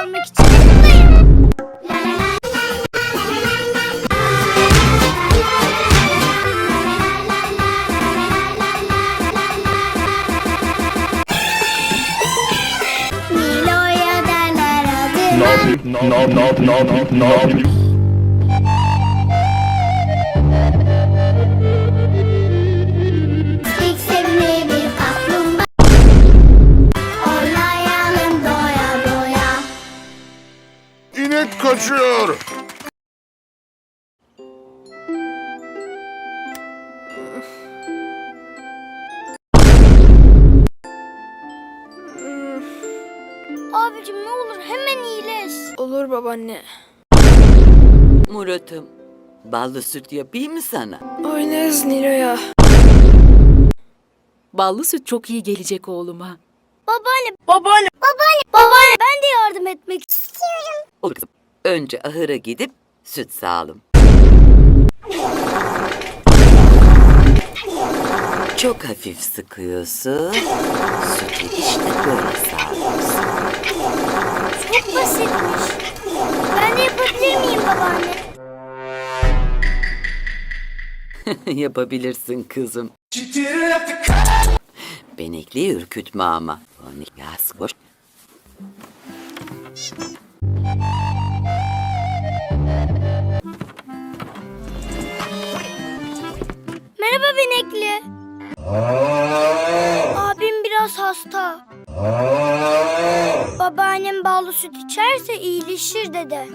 almak için buradayım. Nilo'ya derler adına. No, no, no, no, no. İlk İnek kaçıyor. Abicim ne olur hemen iyileş. Olur babaanne. Murat'ım, ballı süt yapayım mı sana? Oynarız Nilo'ya. Ballı süt çok iyi gelecek oğluma. Babaanne. Babaanne. Babaanne. Babaanne. Ben de yardım etmek istiyorum. Olur kızım. Önce ahıra gidip süt sağalım. Çok hafif sıkıyorsun. Sütü işte böyle sağlıyorsun. Çok basitmiş. Ben de yapabilir miyim babaanne? Yapabilirsin kızım. Benekli ürkütme ama. Onu yaz koş. Merhaba Benekli. Abim biraz hasta. Babaannem ballı süt içerse iyileşir dedi.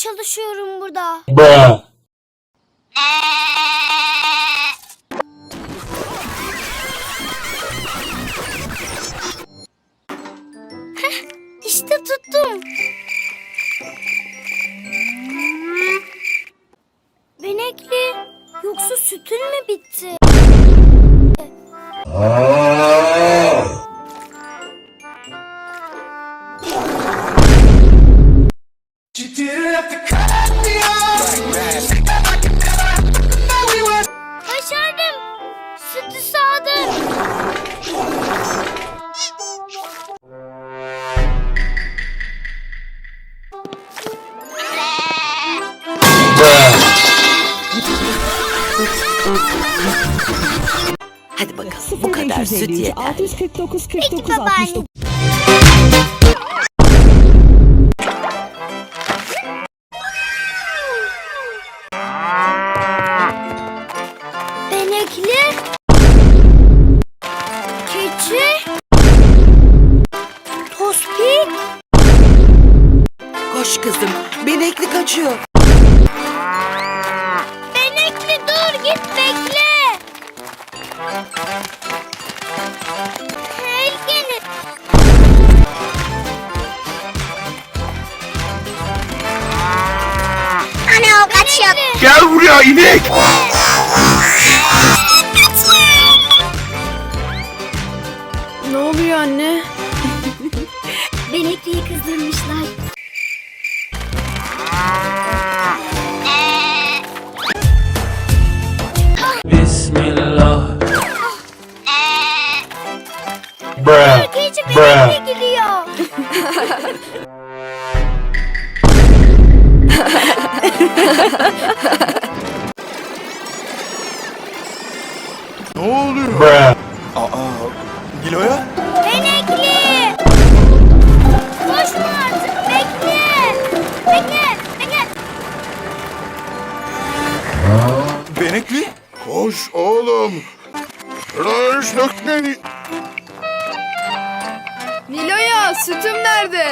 Çalışıyorum burada. Heh, İşte tuttum. Benekli, yoksa sütün mü bitti? Başardım. Sütü sağdım. Hadi bakalım bu kadar süt yeter. 649 Peki 49 babaanne. 69. O kaçıyor. Gel buraya inek. Ne oluyor anne? Benekli'yi kızdırmışlar. Bismillah. Keçi benekli Ne oluyor? Aa, Nilo'ya? Benekli. Koşma artık bekle. Bekle. Bekle. Benekli? Koş oğlum. Röş nökteni. Nilo'ya sütüm nerede?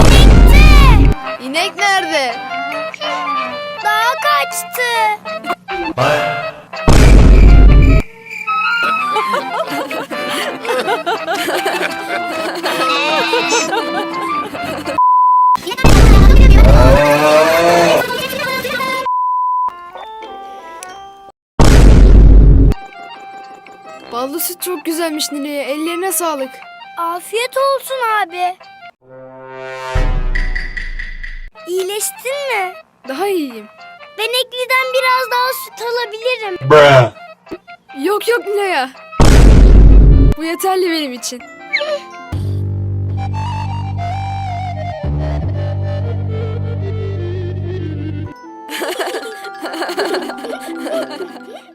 İnekti. İnek nerede? Daha kaçtı. Ballı süt çok güzelmiş Nilo'ya. Ellerine sağlık. Afiyet olsun abi. Daha iyiyim. Ben Ekli'den biraz daha süt alabilirim. Yok yok Nilo'ya. Bu yeterli benim için.